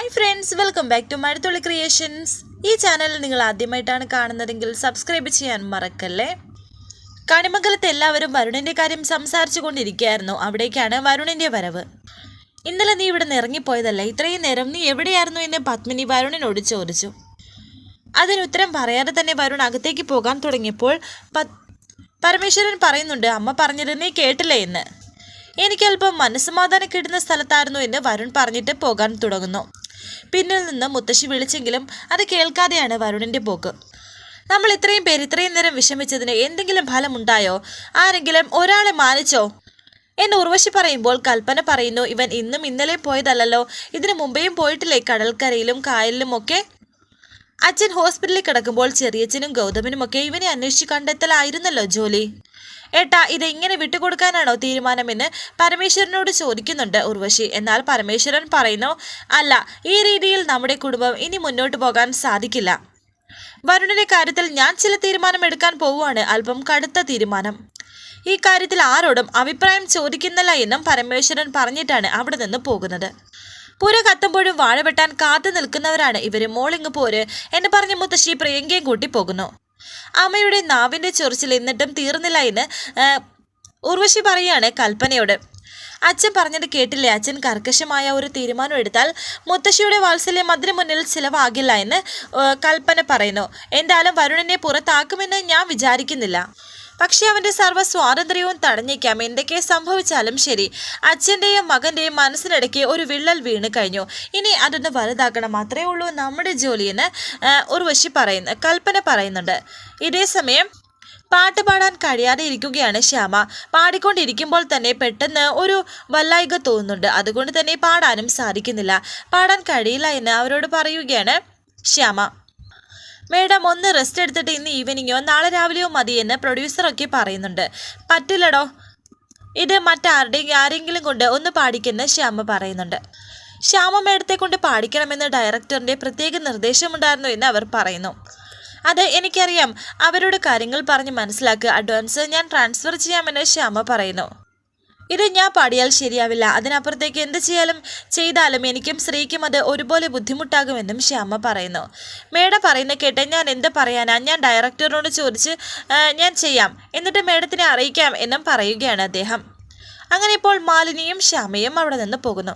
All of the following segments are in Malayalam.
Hi friends welcome back to Mazhathulli creations ഈ ചാനൽ നിങ്ങൾ ആദ്യമായിട്ടാണ് കാണുന്നതെങ്കിൽ സബ്സ്ക്രൈബ് ചെയ്യാൻ മറക്കല്ലേ? കണിമംഗലത്ത് എല്ലാവരും വരുണിന്റെ കാര്യം സംസാരിച്ചു കൊണ്ടിരിക്കുകയായിരുന്നു. അവിടേക്കാണ് വരുണിന്റെ വരവ്. ഇന്നലെ നീ ഇവിടെ നിറങ്ങിപ്പോയതല്ല ഇത്രയും നേരം നീ എവിടെയായിരുന്നു എന്ന് പത്മിനി വരുണിനോട് ചോദിച്ചു. അതിന് ഉത്തരം പറയാതെ തന്നെ വരുൺ അകത്തേക്ക് പോകാൻ തുടങ്ങിയപ്പോൾ പരമേശ്വരൻ പറയുന്നുണ്ട് അമ്മ പറഞ്ഞത് നീ കേട്ടില്ലേ എന്ന്. എനിക്കല്പം മനസ്സമാധാനം കിട്ടുന്ന സ്ഥലത്തായിരുന്നു എന്ന് വരുൺ പറഞ്ഞിട്ട് പോകാൻ തുടങ്ങുന്നു. പിന്നിൽ നിന്ന് മുത്തശ്ശി വിളിച്ചെങ്കിലും അത് കേൾക്കാതെയാണ് വരുണിന്റെ പോക്ക്. നമ്മൾ ഇത്രയും പേര് ഇത്രയും നേരം വിഷമിച്ചതിന് എന്തെങ്കിലും ഫലമുണ്ടായോ? ആരെങ്കിലും ഒരാളെ മാനിച്ചോ? എന്ന് ഉർവശി പറയുമ്പോൾ കൽപ്പന പറയുന്നു ഇവൻ ഇന്നും ഇന്നലെ പോയതല്ലല്ലോ. ഇതിനു മുമ്പേയും പോയിട്ടില്ലേ കടൽക്കരയിലും കായലിലും ഒക്കെ? അച്ഛൻ ഹോസ്പിറ്റലിൽ കിടക്കുമ്പോൾ ചെറിയച്ഛനും ഗൗതമനുമൊക്കെ ഇവനെ അന്വേഷിച്ച് കണ്ടെത്തലായിരുന്നല്ലോ ജോലി. ഏട്ടാ ഇത് ഇങ്ങനെ വിട്ടുകൊടുക്കാനാണോ തീരുമാനമെന്ന് പരമേശ്വരനോട് ചോദിക്കുന്നുണ്ട് ഉർവശി. എന്നാൽ പരമേശ്വരൻ പറയുന്നു അല്ല ഈ രീതിയിൽ നമ്മുടെ കുടുംബം ഇനി മുന്നോട്ട് പോകാൻ സാധിക്കില്ല. വരുണിന്റെ കാര്യത്തിൽ ഞാൻ ചില തീരുമാനം എടുക്കാൻ പോവുകയാണ്. അല്പം കടുത്ത തീരുമാനം. ഈ കാര്യത്തിൽ ആരോടും അഭിപ്രായം ചോദിക്കുന്നില്ല എന്നും പരമേശ്വരൻ പറഞ്ഞിട്ടാണ് അവിടെ നിന്ന് പോകുന്നത്. പുര കത്തുമ്പോഴും വാഴ വെട്ടാൻ കാത്തു നിൽക്കുന്നവരാണ് ഇവർ. മോളിങ് പോര് എന്ന് പറഞ്ഞ് മുത്തശ്ശി പ്രിയങ്കയും കൂട്ടി പോകുന്നു. അമ്മയുടെ നാവിന്റെ ചൊറിച്ചിൽ എന്നിട്ടും തീർന്നില്ല എന്ന് ഉർവശി പറയാണ് കൽപ്പനയോട്. അച്ഛൻ പറഞ്ഞത് കേട്ടില്ലേ? അച്ഛൻ കർക്കശമായ ഒരു തീരുമാനം എടുത്താൽ മുത്തശ്ശിയുടെ വാത്സല്യം അതിനു മുന്നിൽ ചിലവാകില്ല എന്ന് കൽപ്പന പറയുന്നു. എന്തായാലും വരുണനെ പുറത്താക്കുമെന്ന് ഞാൻ വിചാരിക്കുന്നില്ല. പക്ഷെ അവന്റെ സർവ സ്വാതന്ത്ര്യവും തടഞ്ഞേക്കാം. എന്തൊക്കെ സംഭവിച്ചാലും ശരി. അച്ഛന്റെയും മകന്റെയും മനസ്സിനിടയ്ക്ക് ഒരു വിള്ളൽ വീണ് കഴിഞ്ഞു. ഇനി അതൊന്ന് വലുതാക്കണം. അത്രേ ഉള്ളൂ നമ്മുടെ ജോലിയെന്ന് ഉർവശി പറയുന്നു കൽപ്പന പറയുന്നുണ്ട്. ഇതേ സമയം പാട്ട് പാടാൻ കഴിയാതെ ഇരിക്കുകയാണ് ശ്യാമ. പാടിക്കൊണ്ടിരിക്കുമ്പോൾ തന്നെ പെട്ടെന്ന് ഒരു വല്ലായിക തോന്നുന്നുണ്ട്. അതുകൊണ്ട് തന്നെ പാടാനും സാധിക്കുന്നില്ല. പാടാൻ കഴിയില്ല എന്ന് അവരോട് പറയുകയാണ് ശ്യാമ. മേഡം ഒന്ന് റെസ്റ്റ് എടുത്തിട്ട് ഇന്ന് ഈവനിങ്ങോ നാളെ രാവിലെയോ മതിയെന്ന് പ്രൊഡ്യൂസറൊക്കെ പറയുന്നുണ്ട്. പറ്റില്ലടോ. ഇത് മറ്റാരുടെയും ആരെങ്കിലും കൊണ്ട് ഒന്ന് പാടിക്കുന്ന ശ്യാമ പറയുന്നുണ്ട്. ശ്യാമ മേഡത്തെ കൊണ്ട് പാടിക്കണമെന്ന് ഡയറക്ടറിന്റെ പ്രത്യേക നിർദ്ദേശമുണ്ടായിരുന്നു എന്ന് അവർ പറയുന്നു. അത് എനിക്കറിയാം. അവരോട് കാര്യങ്ങൾ പറഞ്ഞ് മനസ്സിലാക്കുക അഡ്വാൻസ് ഞാൻ ട്രാൻസ്ഫർ ചെയ്യാമെന്ന് ശ്യാമ പറയുന്നു. ഇത് ഞാൻ പാടിയാൽ ശരിയാവില്ല. അതിനപ്പുറത്തേക്ക് എന്ത് ചെയ്യാലും ചെയ്താലും എനിക്കും സ്ത്രീക്കും അത് ഒരുപോലെ ബുദ്ധിമുട്ടാകുമെന്നും ശ്യാമ പറയുന്നു. മേഡം പറയുന്ന കേട്ട് ഞാൻ എന്ത് പറയാനാ? ഞാൻ ഡയറക്ടറിനോട് ചോദിച്ച് ഞാൻ ചെയ്യാം. എന്നിട്ട് മേഡത്തിനെ അറിയിക്കാം എന്നും പറയുകയാണ് അദ്ദേഹം. അങ്ങനെ ഇപ്പോൾ മാലിനിയും ശ്യാമയും അവിടെ നിന്ന് പോകുന്നു.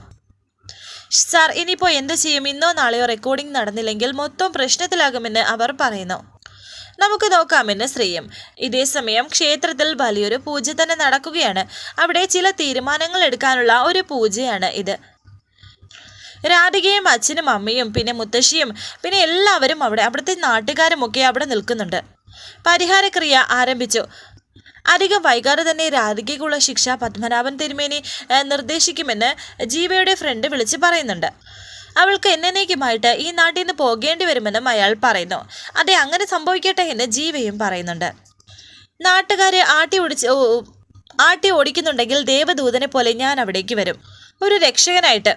സാർ ഇനിയിപ്പോൾ എന്ത് ചെയ്യും? ഇന്നോ നാളെയോ റെക്കോർഡിംഗ് നടന്നില്ലെങ്കിൽ മൊത്തം പ്രശ്നത്തിലാകുമെന്ന് അവർ പറയുന്നു. നമുക്ക് നോക്കാമെന്ന് ശ്രീയും. ഇതേ സമയം ക്ഷേത്രത്തിൽ വലിയൊരു പൂജ തന്നെ നടക്കുകയാണ്. അവിടെ ചില തീരുമാനങ്ങൾ എടുക്കാനുള്ള ഒരു പൂജയാണ് ഇത്. രാധികയും അച്ഛനും അമ്മയും പിന്നെ മുത്തശ്ശിയും പിന്നെ എല്ലാവരും അവിടെ അവിടുത്തെ നാട്ടുകാരുമൊക്കെ അവിടെ നിൽക്കുന്നുണ്ട്. പരിഹാരക്രിയ ആരംഭിച്ചു. അധികം വൈകാതെ തന്നെ രാധികയ്ക്കുള്ള ശിക്ഷ പത്മനാഭൻ തിരുമേനി നിർദ്ദേശിക്കുമെന്ന് ജീവയുടെ ഫ്രണ്ട് വിളിച്ച് പറയുന്നുണ്ട്. അവൾക്ക് എന്നേക്കുമായിട്ട് ഈ നാട്ടിൽ നിന്ന് പോകേണ്ടി വരുമെന്നും അയാൾ പറയുന്നു. അതെ അങ്ങനെ സംഭവിക്കട്ടെ എന്ന് ജീവയും പറയുന്നുണ്ട്. നാട്ടുകാരെ ആട്ടി ഓടിച്ച് ആട്ടി ഓടിക്കുന്നുണ്ടെങ്കിൽ ദേവദൂതനെ പോലെ ഞാൻ അവിടേക്ക് വരും. ഒരു രക്ഷകനായിട്ട്.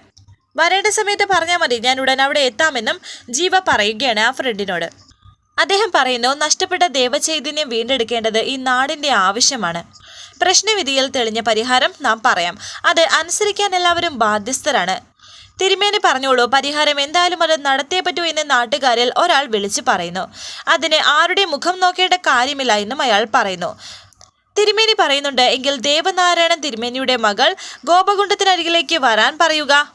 വരേണ്ട സമയത്ത് പറഞ്ഞാൽ മതി ഞാൻ ഉടൻ അവിടെ എത്താമെന്നും ജീവ പറയുകയാണ് ആ ഫ്രണ്ടിനോട്. അദ്ദേഹം പറയുന്നു നഷ്ടപ്പെട്ട ദേവചൈതന്യം വീണ്ടെടുക്കേണ്ടത് ഈ നാടിന്റെ ആവശ്യമാണ്. പ്രശ്നവിധിയിൽ തെളിഞ്ഞ പരിഹാരം നാം പറയാം. അത് അനുസരിക്കാൻ എല്ലാവരും ബാധ്യസ്ഥരാണ്. തിരുമേനി പറഞ്ഞോളൂ പരിഹാരം എന്തായാലും അത് നടത്തേ പറ്റൂ എന്ന് നാട്ടുകാരിൽ ഒരാൾ വിളിച്ചു പറയുന്നു. അതിന് ആരുടെ മുഖം നോക്കേണ്ട കാര്യമില്ല എന്നും അയാൾ പറയുന്നു. തിരുമേനി പറയുന്നുണ്ട് എങ്കിൽ ദേവനാരായണൻ തിരുമേനിയുടെ മകൾ ഗോപകുണ്ടത്തിനരികിലേക്ക് വരാൻ പറയുക.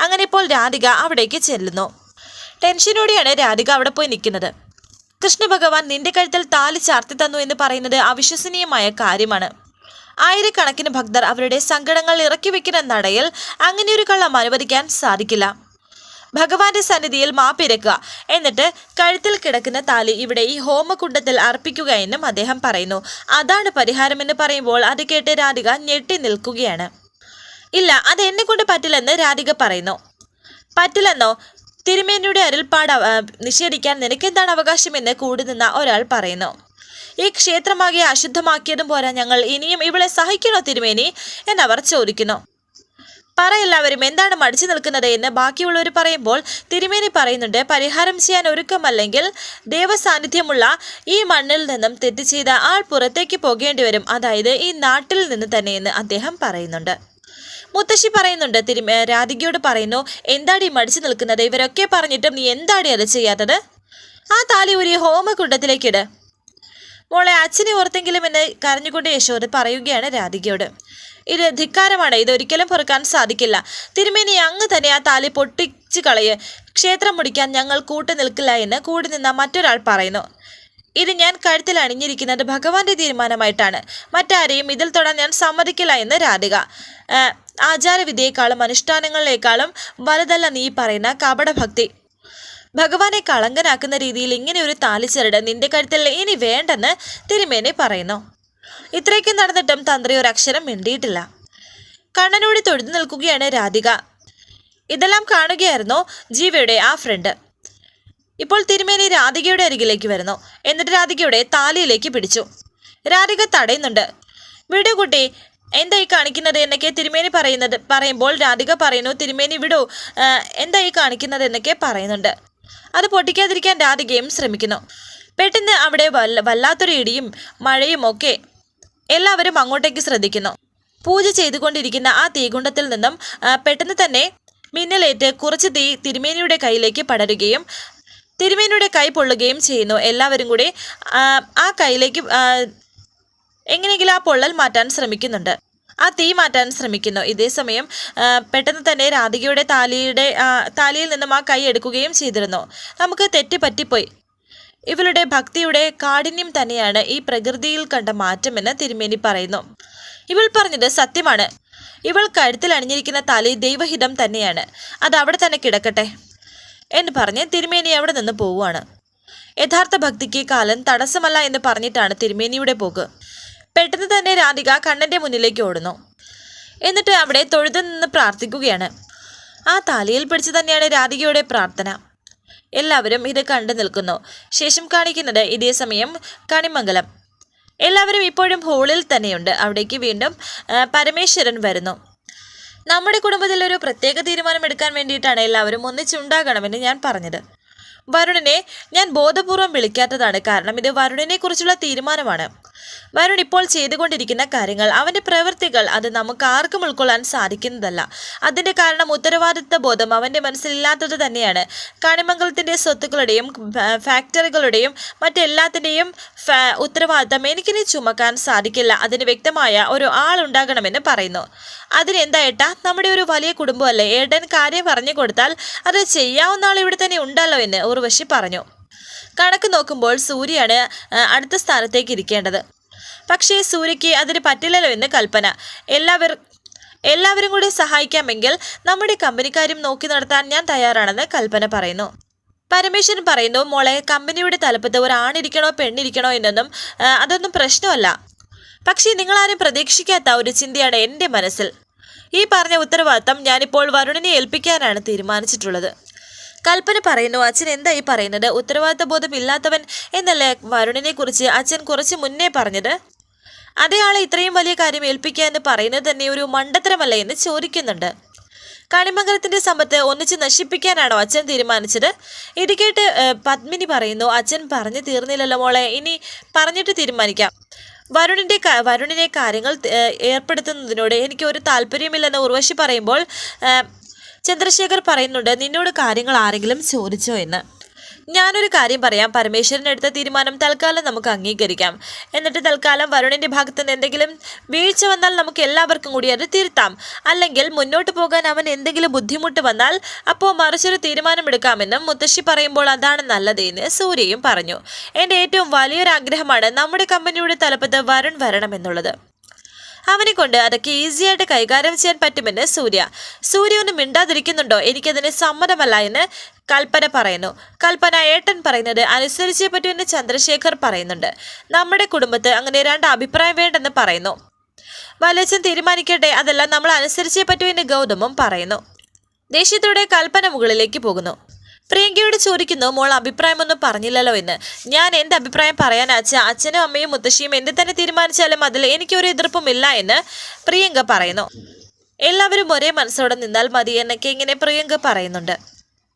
അങ്ങനെ ഇപ്പോൾ രാധിക അവിടേക്ക് ചെല്ലുന്നു. ടെൻഷനോടെയാണ് രാധിക അവിടെ പോയി നിൽക്കുന്നത്. കൃഷ്ണ ഭഗവാൻ നിന്റെ കഴുത്തിൽ താലി ചാർത്തി തന്നു എന്ന് പറയുന്നത് അവിശ്വസനീയമായ കാര്യമാണ്. ആയിരക്കണക്കിന് ഭക്തർ അവരുടെ സങ്കടങ്ങൾ ഇറക്കി വെക്കുന്ന നടയിൽ അങ്ങനെയൊരു കള്ളം അനുവദിക്കാൻ സാധിക്കില്ല. ഭഗവാന്റെ സന്നിധിയിൽ മാപ്പിരക്കുക എന്നിട്ട് കഴുത്തിൽ കിടക്കുന്ന താലി ഇവിടെ ഈ ഹോമകുണ്ടത്തിൽ അർപ്പിക്കുക എന്നും അദ്ദേഹം പറയുന്നു. അതാണ് പരിഹാരമെന്ന് പറയുമ്പോൾ അത് കേട്ട് രാധിക ഞെട്ടി നിൽക്കുകയാണ്. ഇല്ല അത് എന്നെ കൊണ്ട് പറ്റില്ലെന്ന് രാധിക പറയുന്നു. പറ്റില്ലെന്നോ? തിരുമേനിയുടെ അരുൾപ്പാട് നിഷേധിക്കാൻ നിനക്കെന്താണ് അവകാശമെന്ന് കൂടി നിന്ന ഒരാൾ പറയുന്നു. ഈ ക്ഷേത്രമാകെ അശുദ്ധമാക്കിയതും പോരാ ഞങ്ങൾ. ഇനിയും ഇവളെ സഹിക്കണോ തിരുമേനി? എന്നവർ ചോദിക്കുന്നു. പറ എല്ലാവരും എന്താണ് മടിച്ചു നിൽക്കുന്നത് എന്ന് ബാക്കിയുള്ളവർ പറയുമ്പോൾ തിരുമേനി പറയുന്നുണ്ട് പരിഹാരം ചെയ്യാൻ ഒരുക്കമല്ലെങ്കിൽ ദേവസാന്നിധ്യമുള്ള ഈ മണ്ണിൽ നിന്നും തെറ്റ് ചെയ്ത ആൾ പുറത്തേക്ക് പോകേണ്ടി വരും. അതായത് ഈ നാട്ടിൽ നിന്ന് തന്നെയെന്ന് അദ്ദേഹം പറയുന്നുണ്ട്. മുത്തശ്ശി പറയുന്നുണ്ട് തിരു രാധികയോട് പറയുന്നു എന്താടി മടിച്ചു നിൽക്കുന്നത്? ഇവരൊക്കെ പറഞ്ഞിട്ടും നീ എന്താടി അത് ചെയ്യാത്തത്? ആ താലി ഒരു ഹോമകുണ്ടത്തിലേക്കിട് മോളെ അച്ഛനെ ഓർത്തെങ്കിലും എന്നെ കരഞ്ഞുകൊണ്ട് യശോദ പറയുകയാണ് രാധികയോട്. ഇത് ധിക്കാരമാണ്. ഇതൊരിക്കലും പൊറുക്കാൻ സാധിക്കില്ല. തിരുമേനി അങ്ങ് തന്നെ ആ താലി പൊട്ടിച്ചു കളയ്. ക്ഷേത്രം മുടിക്കാൻ ഞങ്ങൾ കൂട്ടു നിൽക്കില്ല എന്ന് കൂടി നിന്ന മറ്റൊരാൾ പറയുന്നു. ഇത് ഞാൻ കഴുത്തിൽ അണിഞ്ഞിരിക്കുന്നത് ഭഗവാന്റെ തീരുമാനമായിട്ടാണ്. മറ്റാരെയും ഇതിൽ തൊടാൻ ഞാൻ സമ്മതിക്കില്ല എന്ന് രാധിക. ആചാരവിദ്യയെക്കാളും അനുഷ്ഠാനങ്ങളിലേക്കാളും വലുതല്ല നീ പറയുന്ന കപടഭക്തി. ഭഗവാനെ കളങ്കനാക്കുന്ന രീതിയിൽ ഇങ്ങനെ ഒരു താലിച്ചരട് നിന്റെ കഴുത്തിൽ ഇനി വേണ്ടെന്ന് തിരുമേനി പറയുന്നു. ഇത്രയൊക്കെ നടന്നിട്ടും തന്ത്രി ഒരു അക്ഷരം മിണ്ടിയിട്ടില്ല. കണ്ണനോട് തൊഴുതു നിൽക്കുകയാണ് രാധിക. ഇതെല്ലാം കാണുകയായിരുന്നു ജീവയുടെ ആ ഫ്രണ്ട് ഇപ്പോൾ തിരുമേനി രാധികയുടെ അരികിലേക്ക് വരുന്നു. എന്നിട്ട് രാധികയുടെ താലിയിലേക്ക് പിടിച്ചു. രാധിക തടയുന്നുണ്ട്. വിടു കുട്ടി എന്തായി കാണിക്കുന്നത് എന്നൊക്കെ തിരുമേനി പറയുന്നത് പറയുമ്പോൾ രാധിക പറയുന്നു തിരുമേനി വിടൂ എന്തായി കാണിക്കുന്നത് എന്നൊക്കെ പറയുന്നുണ്ട്. അത് പൊട്ടിക്കാതിരിക്കാൻ രാധികയും ശ്രമിക്കുന്നു. പെട്ടെന്ന് അവിടെ വല്ല വല്ലാത്തൊരു ഇടിയും മഴയും ഒക്കെ എല്ലാവരും അങ്ങോട്ടേക്ക് ശ്രദ്ധിക്കുന്നു. പൂജ ചെയ്തുകൊണ്ടിരിക്കുന്ന ആ തീകുണ്ടത്തിൽ നിന്നും പെട്ടെന്ന് തന്നെ മിന്നലേറ്റ് കുറച്ച് തീ തിരുമേനിയുടെ കയ്യിലേക്ക് പടരുകയും തിരുമേനിയുടെ കൈ പൊള്ളുകയും ചെയ്യുന്നു. എല്ലാവരും കൂടി ആ, കൈയിലേക്ക് എങ്ങനെയെങ്കിലും ആ പൊള്ളൽ മാറ്റാൻ ശ്രമിക്കുന്നുണ്ട്. ആ തീ മാറ്റാൻ ശ്രമിക്കുന്നു. ഇതേസമയം പെട്ടെന്ന് തന്നെ രാധികയുടെ താലിയുടെ താലിയിൽ നിന്നും ആ കൈ എടുക്കുകയും ചെയ്തിരുന്നു. നമുക്ക് തെറ്റ് പറ്റിപ്പോയി. ഇവളുടെ ഭക്തിയുടെ കാഠിന്യം തന്നെയാണ് ഈ പ്രകൃതിയിൽ കണ്ട മാറ്റമെന്ന് തിരുമേനി പറയുന്നു. ഇവൾ പറഞ്ഞത് സത്യമാണ്. ഇവൾ കഴുത്തിൽ അണിഞ്ഞിരിക്കുന്ന താലി ദൈവഹിതം തന്നെയാണ്. അത് അവിടെ തന്നെ കിടക്കട്ടെ എന്ന് പറഞ്ഞ് തിരുമേനി അവിടെ നിന്ന് പോവുകയാണ്. യഥാർത്ഥ ഭക്തിക്ക് കാലം തടസ്സമല്ല എന്ന് പറഞ്ഞിട്ടാണ് തിരുമേനിയുടെ പോക്ക്. പെട്ടെന്ന് തന്നെ രാധിക കണ്ണന്റെ മുന്നിലേക്ക് ഓടുന്നു. എന്നിട്ട് അവിടെ തൊഴുതു നിന്ന് പ്രാർത്ഥിക്കുകയാണ്. ആ താലിയിൽ പിടിച്ച് തന്നെയാണ് രാധികയുടെ പ്രാർത്ഥന. എല്ലാവരും ഇത് കണ്ടു നിൽക്കുന്നു. ശേഷം കാണിക്കുന്നത് ഇതേ സമയം കണിമംഗലം. എല്ലാവരും ഇപ്പോഴും ഹോളിൽ തന്നെയുണ്ട്. അവിടേക്ക് വീണ്ടും പരമേശ്വരൻ വരുന്നു. നമ്മുടെ കുടുംബത്തിൽ ഒരു പ്രത്യേക തീരുമാനം എടുക്കാൻ വേണ്ടിയിട്ടാണ് എല്ലാവരും ഒന്നിച്ചുണ്ടാകണമെന്ന് ഞാൻ പറഞ്ഞത്. വരുണിനെ ഞാൻ ബോധപൂർവം വിളിക്കാത്തതാണ് കാരണം ഇത് വരുണിനെ കുറിച്ചുള്ള തീരുമാനമാണ്. വരുൺ ഇപ്പോൾ ചെയ്തുകൊണ്ടിരിക്കുന്ന കാര്യങ്ങൾ അവന്റെ പ്രവൃത്തികൾ അത് നമുക്ക് ആർക്കും ഉൾക്കൊള്ളാൻ സാധിക്കുന്നതല്ല. അതിന്റെ കാരണം ഉത്തരവാദിത്ത ബോധം അവന്റെ മനസ്സിലില്ലാത്തത് തന്നെയാണ്. കാണിമംഗലത്തിന്റെ സ്വത്തുക്കളുടെയും ഫാക്ടറികളുടെയും മറ്റെല്ലാത്തിന്റെയും ഉത്തരവാദിത്തം എനിക്കിനി ചുമക്കാൻ സാധിക്കില്ല. അതിന് വ്യക്തമായ ഒരു ആളുണ്ടാകണമെന്ന് പറയുന്നു. അതിനെന്താ നമ്മുടെ ഒരു വലിയ കുടുംബമല്ലേ? ഏട്ടൻ കാര്യം പറഞ്ഞു കൊടുത്താൽ അത് ചെയ്യാവുന്ന ആൾ ഇവിടെ തന്നെ ഉണ്ടല്ലോ എന്ന് ഉർവശി പറഞ്ഞു. കണക്ക് നോക്കുമ്പോൾ സൂര്യയാണ് അടുത്ത സ്ഥാനത്തേക്ക് ഇരിക്കേണ്ടത്. പക്ഷേ സൂര്യയ്ക്ക് അതിന് പറ്റില്ലല്ലോ എന്ന് കൽപ്പന. എല്ലാവർ എല്ലാവരും കൂടി സഹായിക്കാമെങ്കിൽ നമ്മുടെ കമ്പനിക്കാരും നോക്കി നടത്താൻ ഞാൻ തയ്യാറാണെന്ന് കൽപ്പന പറയുന്നു. പരമേശ്വരൻ പറയുന്നു മോളെ കമ്പനിയുടെ തലപ്പത്ത് ഒരു ആണിരിക്കണോ പെണ്ണിരിക്കണോ എന്നൊന്നും അതൊന്നും പ്രശ്നമല്ല. പക്ഷേ നിങ്ങളാരും പ്രതീക്ഷിക്കാത്ത ഒരു ചിന്തയാണ് എന്റെ മനസ്സിൽ. ഈ പറഞ്ഞ ഉത്തരവാദിത്തം ഞാനിപ്പോൾ വരുണിനെ ഏൽപ്പിക്കാനാണ് തീരുമാനിച്ചിട്ടുള്ളത്. കൽപ്പന പറയുന്നു അച്ഛൻ എന്തായി പറയുന്നത്? ഉത്തരവാദിത്ത ബോധം ഇല്ലാത്തവൻ എന്നല്ലേ വരുണിനെ കുറിച്ച് അച്ഛൻ കുറച്ച് മുന്നേ പറഞ്ഞത്? അതേയാളെ ഇത്രയും വലിയ കാര്യം ഏൽപ്പിക്കുക എന്ന് പറയുന്നത് തന്നെ ഒരു മണ്ടത്തരമല്ല എന്ന് ചോദിക്കുന്നുണ്ട്. കണിമംഗലത്തിന്റെ സമ്പത്ത് ഒന്നിച്ച് നശിപ്പിക്കാനാണോ അച്ഛൻ തീരുമാനിച്ചത്? ഇത് കേട്ട് പത്മിനി പറയുന്നു അച്ഛൻ പറഞ്ഞു തീർന്നില്ലല്ലോ മോളെ ഇനി പറഞ്ഞിട്ട് തീരുമാനിക്കാം. വരുണിന്റെ ക- വരുണിനെ കാര്യങ്ങൾ ഏർപ്പെടുത്തുന്നതിനോട് എനിക്ക് ഒരു താല്പര്യമില്ലെന്ന് ഉർവശി പറയുമ്പോൾ ചന്ദ്രശേഖർ പറയുന്നുണ്ട് നിന്നോട് കാര്യങ്ങൾ ആരെങ്കിലും ചോദിച്ചോ എന്ന്. ഞാനൊരു കാര്യം പറയാം. പരമേശ്വരൻ എടുത്ത തീരുമാനം തൽക്കാലം നമുക്ക് അംഗീകരിക്കാം. എന്നിട്ട് തൽക്കാലം വരുണിന്റെ ഭാഗത്ത് നിന്ന് എന്തെങ്കിലും വീഴ്ച വന്നാൽ നമുക്ക് എല്ലാവർക്കും കൂടി അത് തിരുത്താം. അല്ലെങ്കിൽ മുന്നോട്ട് പോകാൻ അവൻ എന്തെങ്കിലും ബുദ്ധിമുട്ട് വന്നാൽ അപ്പോൾ മറിച്ചൊരു തീരുമാനമെടുക്കാമെന്നും മുത്തശ്ശി പറയുമ്പോൾ അതാണ് നല്ലത് എന്ന് സൂര്യയും പറഞ്ഞു. എന്റെ ഏറ്റവും വലിയൊരു ആഗ്രഹമാണ് നമ്മുടെ കമ്പനിയുടെ തലപ്പത്ത് വരുൺ വരണമെന്നുള്ളത്. അവനെ കൊണ്ട് അതൊക്കെ ഈസിയായിട്ട് കൈകാര്യം ചെയ്യാൻ പറ്റുമെന്ന് സൂര്യ. സൂര്യ ഒന്നും മിണ്ടാതിരിക്കുന്നുണ്ടോ? എനിക്കതിന് സമ്മതമല്ല എന്ന് കൽപ്പന പറയുന്നു. കൽപ്പന ഏട്ടൻ പറയുന്നത് അനുസരിച്ചേ പറ്റൂ എന്ന് ചന്ദ്രശേഖർ പറയുന്നുണ്ട്. നമ്മുടെ കുടുംബത്ത് അങ്ങനെ രണ്ട് അഭിപ്രായം വേണ്ടെന്ന് പറയുന്നു. വലച്ചൻ തീരുമാനിക്കട്ടെ അതെല്ലാം നമ്മൾ അനുസരിച്ചേ പറ്റൂ എന്ന് ഗൗതമും പറയുന്നു. ദേഷ്യത്തോടെ കൽപ്പന മുകളിലേക്ക് പോകുന്നു. പ്രിയങ്കയോട് ചോദിക്കുന്നു മോൾ അഭിപ്രായമൊന്നും പറഞ്ഞില്ലല്ലോ എന്ന്. ഞാൻ എന്റെ അഭിപ്രായം പറയാൻ അച്ഛൻ അച്ഛനും അമ്മയും മുത്തശ്ശിയും എന്ത് തന്നെ തീരുമാനിച്ചാലും അതിൽ എനിക്കൊരു എതിർപ്പുമില്ല എന്ന് പ്രിയങ്ക പറയുന്നു. എല്ലാവരും ഒരേ മനസ്സോടെ നിന്നാൽ മതി എന്നൊക്കെ ഇങ്ങനെ പ്രിയങ്ക പറയുന്നുണ്ട്.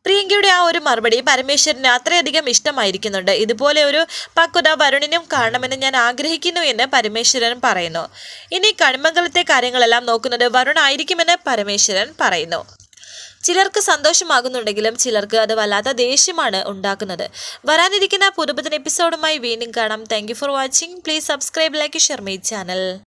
പ്രിയങ്കയുടെ ആ ഒരു മറുപടി പരമേശ്വരന് അത്രയധികം ഇഷ്ടമായിരിക്കുന്നുണ്ട്. ഇതുപോലെ ഒരു പക്വത വരുണിനും കാണണമെന്ന് ഞാൻ ആഗ്രഹിക്കുന്നു എന്ന് പരമേശ്വരൻ പറയുന്നു. ഇനി കണിമംഗലത്തെ കാര്യങ്ങളെല്ലാം നോക്കുന്നത് വരുണായിരിക്കുമെന്ന് പരമേശ്വരൻ പറയുന്നു. ചിലർക്ക് സന്തോഷമാകുന്നുണ്ടെങ്കിലും ചിലർക്ക് അത് വല്ലാത്ത ദേഷ്യമാണ് ഉണ്ടാക്കുന്നത്. വരാനിരിക്കുന്ന പുതുപുതൻ എപ്പിസോഡുമായി വീണ്ടും കാണാം. Thank for watching please subscribe like share my channel